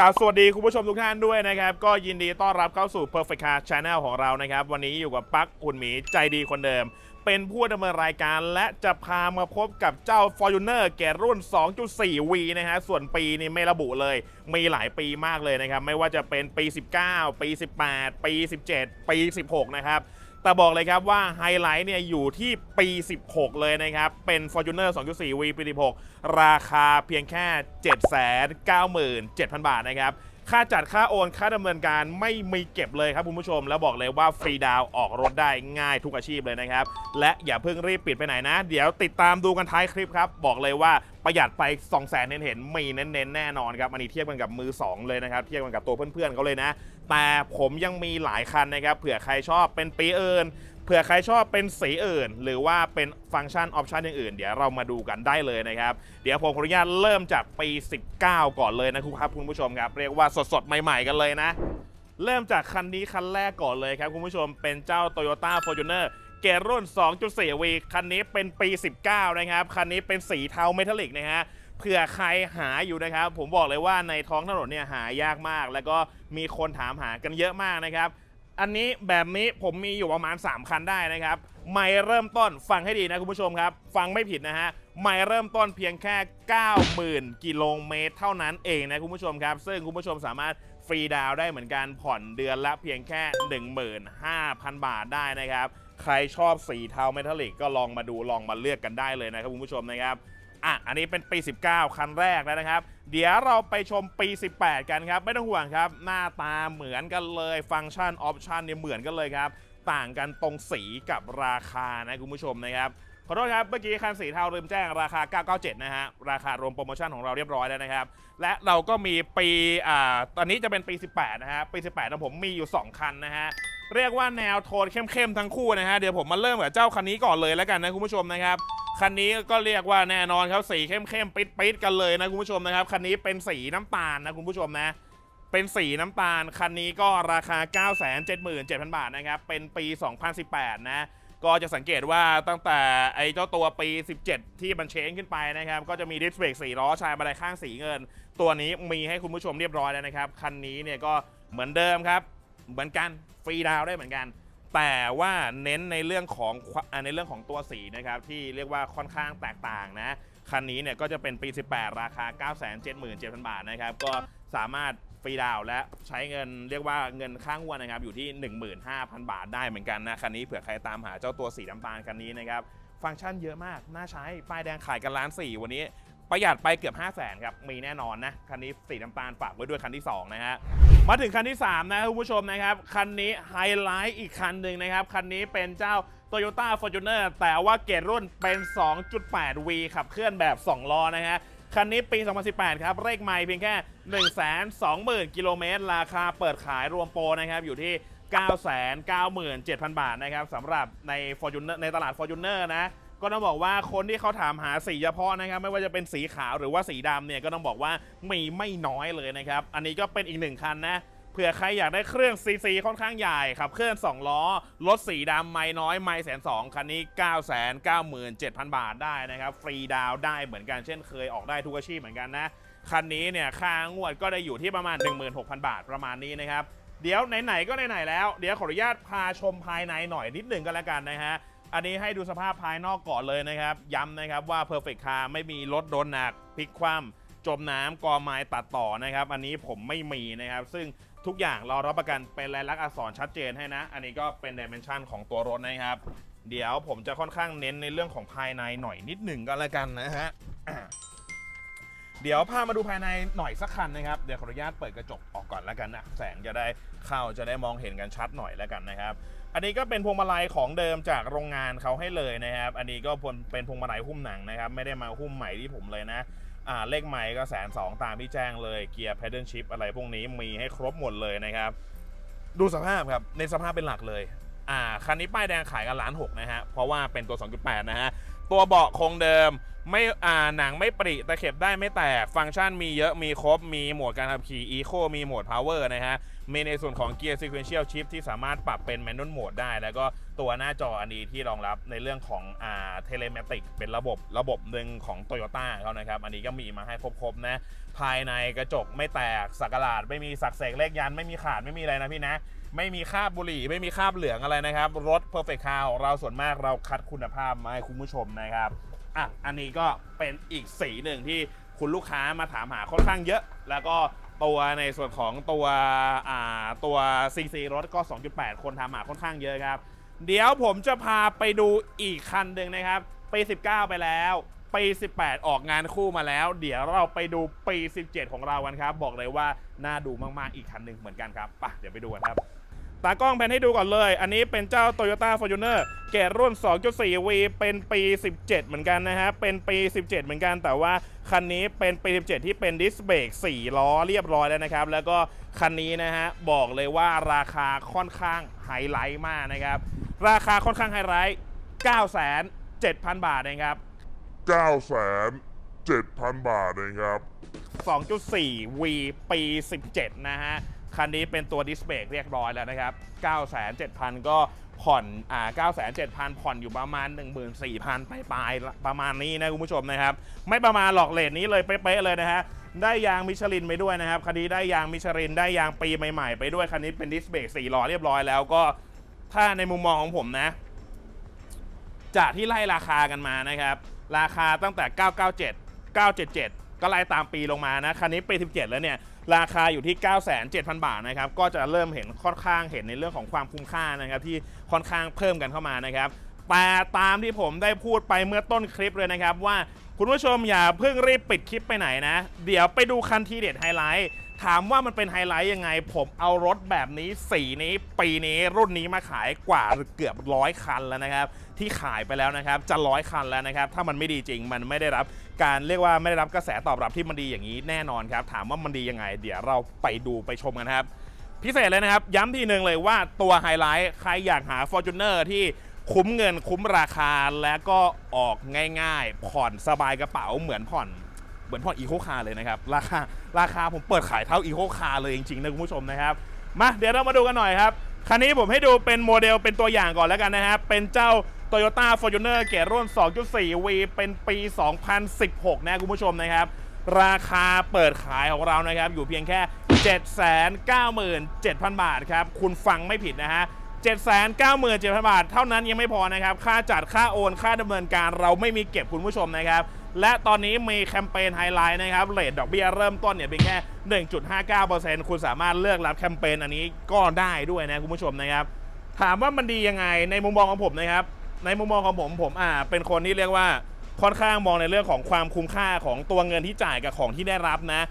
กล่าวสวัสดีคุณผู้ชมทุกท่านด้วยนะครับ ก็ยินดีต้อนรับเข้าสู่ Perfect Car Channel ของเรานะครับ วันนี้อยู่กับปักอุ่นหมีใจดีคนเดิม เป็นผู้ดำเนินรายการและจะพามาพบกับเจ้า Fortuner แก่รุ่น 2.4V นะฮะ ส่วนปีนี่ไม่ระบุเลย มีหลายปีมากเลยนะครับ ไม่ว่าจะเป็นปี 19 ปี 18 ปี 17 ปี 16 นะครับแต่บอกเลยครับว่าไฮไลท์เนี่ยอยู่ที่ปี 16 เลยนะครับ เป็น Fortuner 2.4V ปี 16 ราคาเพียงแค่ 797,000 บาทนะครับ ค่าจัดค่าโอน ค่าดำเนินการไม่มีเก็บเลยครับคุณผู้ชม แล้วบอกเลยว่าฟรีดาวออกรถได้ง่ายทุกอาชีพเลยนะครับ และอย่าเพิ่งรีบปิดไปไหนนะ เดี๋ยวติดตามดูกันท้ายคลิปครับ บอกเลยว่าประหยัดไป 2 0 0 0 0 0เห็นเห็นๆมีเน้นๆแน่นอนครับ อันนี้เทียบกันกับมือ 2 เลยนะครับ เทียบกันกับตัวเพื่อนๆเขาเลยนะ แต่ผมยังมีหลายคันนะครับ เผื่อใครชอบเป็นปีเอื่น เผื่อใครชอบเป็นสีอื่น หรือว่าเป็นฟังก์ชันออปชันอย่างอื่น เดี๋ยวเรามาดูกันได้เลยนะครับ เดี๋ยวผมขออนุญาตเริ่มจากปี 19 ก่อนเลยนะครับคุณผู้ชมครับ เรียกว่าสดๆ ใหม่ ๆ กันเลยนะ เริ่มจากคันนี้คันแรกก่อนเลยครับคุณผู้ชมเป็นเจ้า Toyota Fortuner เกรรุ่น 2.4V คันนี้เป็นปี 19 นะครับ คันนี้เป็นสีเทาเมทัลลิกนะฮะเผื่อใครหาอยู่นะครับ ผมบอกเลยว่าในท้องถนนเนี่ยหายากมาก แล้วก็มีคนถามหากันเยอะมากนะครับ อันนี้แบบนี้ผมมีอยู่ประมาณ 3 คันได้นะครับ ไม่เริ่มต้นฟังให้ดีนะคุณผู้ชมครับ ฟังไม่ผิดนะฮะ ไม่เริ่มต้นเพียงแค่ 90,000 กิโลเมตรเท่านั้นเองนะคุณผู้ชมครับ ซึ่งคุณผู้ชมสามารถฟรีดาวได้เหมือนกันผ่อนเดือนละเพียงแค่ 15,000 บาทได้นะครับ ใครชอบสีเทาเมทัลลิกก็ลองมาดูลองมาเลือกกันได้เลยนะครับคุณผู้ชมนะครับอะอันนี้เป็นปี 19 คันแรกแล้วนะครับ เดี๋ยวเราไปชมปี 18 กันครับ ไม่ต้องห่วงครับ หน้าตาเหมือนกันเลย ฟังก์ชันออปชันเนี่ยเหมือนกันเลยครับ ต่างกันตรงสีกับราคานะคุณผู้ชมนะครับขอโทษครับ เมื่อกี้คันสีเทาลืมแจ้งราคา 997 นะฮะ ราคารวมโปรโมชั่นของเราเรียบร้อยแล้วนะครับ และเราก็มีปี อ่า ตอนนี้จะเป็นปี 18 นะฮะ ปี 18นะผมมีอยู่ 2 คันนะฮะ เรียกว่าแนวโทนเข้มๆทั้งคู่นะฮะเดี๋ยวผมมาเริ่มกับเจ้าคันนี้ก่อนเลยแล้วกันนะคุณผู้ชมนะครับคันนี้ก็เรียกว่าแน่นอนครับสีเข้มๆปิดๆกันเลยนะคุณผู้ชมนะครับคันนี้เป็นสีน้ำตาลนะคุณผู้ชมนะเป็นสีน้ำตาล คันนี้ก็ราคา 977,000 บาทนะครับ เป็นปี 2018 นะ ก็จะสังเกตว่าตั้งแต่ไอ้เจ้าตัวปี 17 ที่มันเชนขึ้นไปนะครับ ก็จะมีดิสเบรกสีล้อชายบันไดข้างสีเงิน ตัวนี้มีให้คุณผู้ชมเรียบร้อยแล้วนะครับ คันนี้เนี่ยก็เหมือนเดิมครับ เหมือนกันฟรีดาวได้เหมือนกัน แต่ว่าเน้นในเรื่องของในเรื่องของตัวสีนะครับที่เรียกว่าค่อนข้างแตกต่างนะคันนี้เนี่ยก็จะเป็นปี 18 ราคา 977,000 บาทนะครับก็สามารถฟรีดาวและใช้เงินเรียกว่าเงินข้างงวดนะครับอยู่ที่ 15,000 บาทได้เหมือนกันนะคันนี้เผื่อใครตามหาเจ้าตัวสีน้ำตาลคันนี้นะครับฟังก์ชันเยอะมาก น่าใช้ ป้ายแดงขายกันล้านสี่วันนี้ ประหยัดไปเกือบ 5 0 0 0 0นครับ มีแน่นอนนะ คันนี้สีน้ำตาลฝากไว้ด้วยคันที่ 2 นะฮะ มาถึงคันที่ 3 นะคุณผู้ชมนะครับ คันนี้ไฮไลท์อีกคันหนึ่งนะครับ คันนี้เป็นเจ้า Toyota Fortuner แต่ว่าเกรดรุ่นเป็น 2.8V ขับเคลื่อนแบบ 2 ล้อนะฮะ คันนี้ปี 2018 ครับ เลขไมล์เพียงแค่ 120,000 กิโลเมตร ราคาเปิดขายรวมโปรนะครับ อยู่ที่ 997,000 บาทนะครับสำหรับใน Fortuner ในตลาด Fortuner นะ ก็ต้องบอกว่าคนที่เขาถามหาสีเฉพาะนะครับ ไม่ว่าจะเป็นสีขาวหรือว่าสีดำเนี่ยก็ต้องบอกว่ามีไม่น้อยเลยนะครับ อันนี้ก็เป็นอีกหนึ่งคันนะเผื่อใครอยากได้เครื่องซีซีค่อนข้างใหญ่ขับเคลื่อน2ล้อรถสีดำไม่น้อยไม่แสนสองคันนี้ 9 9 7 0 0 0 บาทได้นะครับ ฟรีดาวได้เหมือนกันเช่นเคยออกได้ทุกอาชีพเหมือนกันนะคันนี้เนี่ยค่างวดก็ได้อยู่ที่ประมาณ 16,000 บาทประมาณนี้นะครับเดี๋ยวไหนๆก็ไหนๆแล้ว เดี๋ยวขออนุญาตพาชมภายในหน่อยนิดหนึ่งก็แล้วกันนะฮะ อันนี้ให้ดูสภาพภายนอกก่อนเลยนะครับ ย้ำนะครับว่า Perfect Car ไม่มีรถโดนหนักพลิกคว่ำจมน้ำกอไม้ตัดต่อนะครับ อันนี้ผมไม่มีนะครับ ซึ่งทุกอย่างเรารับประกันเป็นลายลักษณ์อักษรชัดเจนให้นะ อันนี้ก็เป็นดิเมนชันของตัวรถนะครับ เดี๋ยวผมจะค่อนข้างเน้นในเรื่องของภายในหน่อยนิดหนึ่งก็แล้วกันนะฮะอะเดี๋ยวพามาดูภายในหน่อยสักคันนะครับ เดี๋ยวขออนุญาตเปิดกระจกออกก่อนแล้วกันนะ แสงจะได้เข้าจะได้มองเห็นกันชัดหน่อยแล้วกันนะครับ อันนี้ก็เป็นพวงมาลัยของเดิมจากโรงงานเขาให้เลยนะครับ อันนี้ก็เป็นพวงมาลัยหุ้มหนังนะครับ ไม่ได้มาหุ้มใหม่ที่ผมเลยนะอ่าเลขใหม่ก็แสนสองตามที่แจ้งเลยเกียร์ pedal shift อะไรพวกนี้มีให้ครบหมดเลยนะครับ ดูสภาพครับในสภาพเป็นหลักเลยอ่าคันนี้ป้ายแดงขายกันล้านหกนะฮะเพราะว่าเป็นตัว 2.8 นะฮะตัวเบาะคงเดิม ไม่อ่าหนังไม่ปริตะเข็บได้ไม่แตกฟังก์ชันมีเยอะมีครบ มีโหมดการขับขี่ Eco มีโหมด Power นะฮะ มีในส่วนของ Gear Sequential Shift ที่สามารถปรับเป็น Manual Mode ได้ แล้วก็ตัวหน้าจออันนี้ที่รองรับในเรื่องของอ่า Telematic เป็นระบบระบบหนึ่งของ Toyota เขานะครับ อันนี้ก็มีมาให้ครบๆนะ ภายในกระจกไม่แตกสักหลาด ไม่มีสักเสกเลขยันไม่มีขาดไม่มีอะไรนะพี่นะไม่มีคราบบุหรี่ไม่มีคราบเหลืองอะไรนะครับ รถ Perfect Car ของเราส่วนมากเราคัดคุณภาพมาให้คุณผู้ชมนะครับ อะอันนี้ก็เป็นอีกสีหนึ่งที่คุณลูกค้ามาถามหาค่อนข้างเยอะ แล้วก็ตัวในส่วนของตัวอ่าตัว CC รถก็ 2.8 คนถามหาค่อนข้างเยอะครับ เดี๋ยวผมจะพาไปดูอีกคันหนึ่งนะครับปี19 ไปแล้วปี18 ออกงานคู่มาแล้ว เดี๋ยวเราไปดูปี17 ของเรากันครับ บอกเลยว่าน่าดูมากๆอีกคันหนึ่งเหมือนกันครับไปเดี๋ยวไปดูกันครับ ตากล้องแพนให้ดูก่อนเลย อันนี้เป็นเจ้า Toyota Fortuner เกรดรุ่น 2.4V เป็นปี 17 เหมือนกันนะฮะ เป็นปี 17 เหมือนกัน แต่ว่าคันนี้เป็นปี 17 ที่เป็นดิสเบรก4 ล้อเรียบร้อยแล้วนะครับ แล้วก็คันนี้นะฮะ บอกเลยว่าราคาค่อนข้างไฮไลท์มากนะครับ ราคาค่อนข้างไฮไลท์9,700,000บาทเองครับ 9 7 0 0 0บาทเองครับ 2.4 V ปี 17 นะฮะ คันนี้เป็นตัวดิสเบรกเรียบร้อยแล้วนะครับ 97,000 ก็ผ่อนอ่า97,000 ผ่อนอยู่ประมาณ 14,000 ปลายๆประมาณนี้นะคุณผู้ชมนะครับ ไม่ประมาณหลอกเลทนี้เลยเป๊ะๆเลยนะฮะได้ยางมิชลินไปด้วยนะครับคันนี้ได้ยางมิชลินได้ยางปีใหม่ๆ ไปด้วยคันนี้เป็นดิสเบรก4ล้อเรียบร้อยแล้วก็ถ้าในมุมมองของผมนะ จากที่ไล่ราคากันมานะครับ ราคาตั้งแต่ 997 977 ก็ไล่ตามปีลงมานะคันนี้ปี 17 แล้วเนี่ย ราคาอยู่ที่ 9,700 บาทนะครับ ก็จะเริ่มเห็นค่อนข้างเห็นในเรื่องของความคุ้มค่านะครับ ที่ค่อนข้างเพิ่มกันเข้ามานะครับแต่ตามที่ผมได้พูดไปเมื่อต้นคลิปเลยนะครับ ว่าคุณผู้ชมอย่าเพิ่งรีบปิดคลิปไปไหนนะ เดี๋ยวไปดูคันทีเด็ดไฮไลท์ ถามว่ามันเป็นไฮไลท์ยังไง ผมเอารถแบบนี้สีนี้ ปีนี้รุ่นนี้มาขายกว่าเกือบร้อยคันแล้วนะครับ ที่ขายไปแล้วนะครับ จะร้อยคันแล้วนะครับ ถ้ามันไม่ดีจริงมันไม่ได้รับการเรียกว่าไม่ได้รับกระแสตอบรับที่มันดีอย่างนี้แน่นอนครับ ถามว่ามันดียังไง เดี๋ยวเราไปดูไปชมกันครับ พิเศษเลยนะครับ ย้ำทีหนึ่งเลยว่าตัวไฮไลท์ใครอยากหา Fortuner ที่คุ้มเงินคุ้มราคาและก็ออกง่าย ๆ ผ่อนสบายกระเป๋าเหมือนผ่อน เหมือนผ่อนอีโคคาร์เลยนะครับ ราคาราคาผมเปิดขายเท่าอีโคคาร์เลยจริงๆนะคุณผู้ชมนะครับ มาเดี๋ยวเรามาดูกันหน่อยครับ คันนี้ผมให้ดูเป็นโมเดลเป็นตัวอย่างก่อนแล้วกันนะครับ เป็นเจ้า Toyota Fortuner เกียร์รุ่น 2.4V เป็นปี 2016 นะคุณผู้ชมนะครับ ราคาเปิดขายของเรานะครับ อยู่เพียงแค่ 797,000 บาทครับ คุณฟังไม่ผิดนะฮะ797,000 บาท เท่านั้นยังไม่พอนะครับ ค่าจัดค่าโอน ค่าดำเนินการเราไม่มีเก็บคุณผู้ชมนะครับ และตอนนี้มีแคมเปญไฮไลท์นะครับเลทดอกเบี้ยเริ่มต้นเนี่ยเพียงแค่ 1.59%คุณสามารถเลือกรับแคมเปญอันนี้ก็ได้ด้วยนะคุณผู้ชมนะครับ ถามว่ามันดียังไงในมุมมองของผมนะครับ ในมุมมองของผมผมอ่าเป็นคนที่เรียกว่าค่อนข้างมองในเรื่องของความคุ้มค่าของตัวเงินที่จ่ายกับของที่ได้รับนะ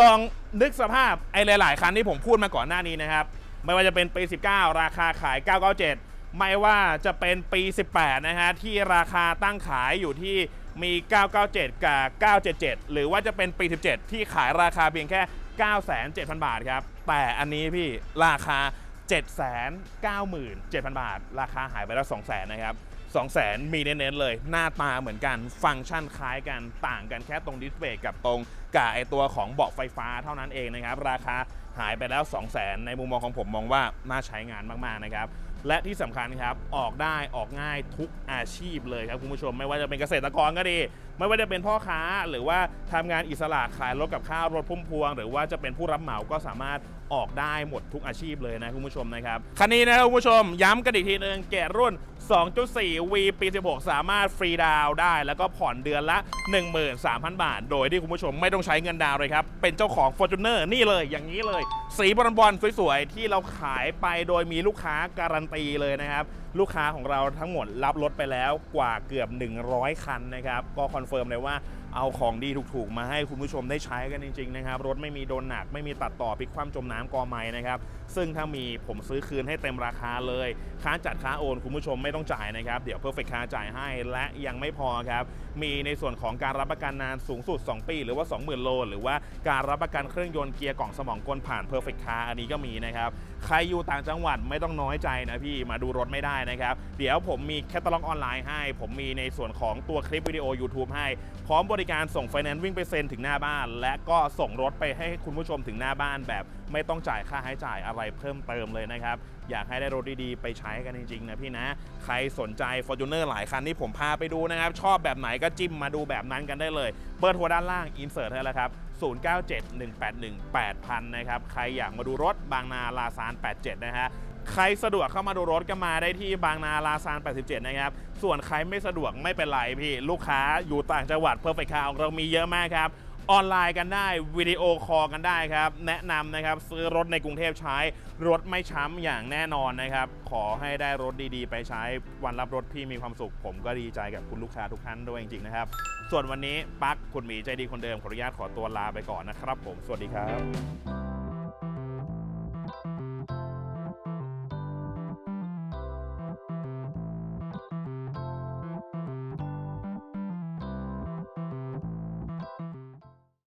ลองนึกสภาพไอ้หลาย ๆ คันที่ผมพูดมาก่อนหน้านี้นะครับ ไม่ว่าจะเป็นปี 19 ราคาขาย 997 ไม่ว่าจะเป็นปี 18 นะฮะที่ราคาตั้งขายอยู่ที่ มี 997 กับ 977 หรือว่าจะเป็นปี 17 ที่ขายราคาเพียงแค่ 9,700 บาทครับ แต่อันนี้พี่ราคา 797,000 บาท ราคาหายไปแล้ว 200,000 นะครับ 200,000 มีเน้นๆเลย หน้าตาเหมือนกัน ฟังก์ชันคล้ายกัน ต่างกันแค่ตรงดิสเพลย์กับตรงกับไอตัวของเบาะไฟฟ้าเท่านั้นเองนะครับ ราคาหายไปแล้ว 200,000 ในมุมมองของผมมองว่าน่าใช้งานมากๆนะครับ และที่สำคัญครับออกได้ออกง่ายทุกอาชีพเลยครับคุณผู้ชมไม่ว่าจะเป็นเกษตรกรก็ดีไม่ว่าจะเป็นพ่อค้าหรือว่าทำงานอิสระขายรถกับข้าวรถพุ่มพวง หรือว่าจะเป็นผู้รับเหมาก็สามารถออกได้หมดทุกอาชีพเลยนะคุณผู้ชมนะครับคันนี้นะคุณผู้ชม ย้ำกันอีกทีนึงแกะรุ่น 2.4 V ปี 16 สามารถฟรีดาวได้ แล้วก็ผ่อนเดือนละ 13,000 บาท โดยที่คุณผู้ชมไม่ต้องใช้เงินดาวเลยครับ เป็นเจ้าของ Fortuner นี่เลยอย่างนี้เลย สีบอลบอลสวยๆ ที่เราขายไปโดยมีลูกค้าการันตีเลยนะครับ ลูกค้าของเราทั้งหมดรับรถไปแล้วกว่าเกือบ 100 คันนะครับก็คอนเฟิร์มเลยว่าเอาของดีถูกๆ มาให้คุณผู้ชมได้ใช้กันจริงๆนะครับรถไม่มีโดนหนักไม่มีตัดต่อพลิกคว่ำจมน้ำกอไม้นะครับซึ่งถ้ามีผมซื้อคืนให้เต็มราคาเลยค่าจัดค่าโอนคุณผู้ชมไม่ต้องจ่ายนะครับเดี๋ยว Perfect Car จ่ายให้และยังไม่พอครับมีในส่วนของการรับประกันนานสูงสุด 2 ปี หรือว่า 20,000 โล หรือว่าการรับประกันเครื่องยนต์เกียร์กล่องสมองกลผ่าน Perfect Car อันนี้ก็มีนะครับ ใครอยู่ต่างจังหวัดไม่ต้องน้อยใจนะพี่มาดูรถไม่ได้นะครับ เดี๋ยวผมมีแคตตาล็อกออนไลน์ให้ ผมมีในส่วนของตัวคลิปวิดีโอ YouTube ให้ พร้อมบริการส่งไฟแนนซ์วิ่งไปเซ็นถึงหน้าบ้าน และก็ส่งรถไปให้คุณผู้ชมถึงหน้าบ้านแบบไม่ต้องจ่ายค่าใช้จ่ายอะไรเพิ่มเติมเลยนะครับ อยากให้ได้รถดีๆ ไปใช้กันจริงๆนะพี่นะ ใครสนใจ Fortuner หลายคันที่ผมพาไปดูนะครับ ชอบแบบไหนก็จิ้มมาดูแบบนั้นกันได้เลยเบอร์โทรด้านล่างอินเสิร์ตให้แล้วครับ 0971818000 นะครับ ใครอยากมาดูรถบางนาลาซาน 87 นะฮะใครสะดวกเข้ามาดูรถก็มาได้ที่บางนาลาซาน 87 นะครับ ส่วนใครไม่สะดวกไม่เป็นไรพี่ ลูกค้าอยู่ต่างจังหวัดเพอร์เฟคคาของเรามีเยอะมากครับ ออนไลน์กันได้วิดีโอคอลกันได้ครับ แนะนำนะครับซื้อรถในกรุงเทพใช้รถไม่ช้ำอย่างแน่นอนนะครับ ขอให้ได้รถดีๆ ไปใช้วันรับรถพี่มีความสุข ผมก็ดีใจกับคุณลูกค้าทุกท่านด้วยจริงๆนะครับ ส่วนวันนี้ปักคุณหมีใจดีคนเดิมขออนุญาตขอตัวลาไปก่อนนะครับ ผมสวัสดีครับ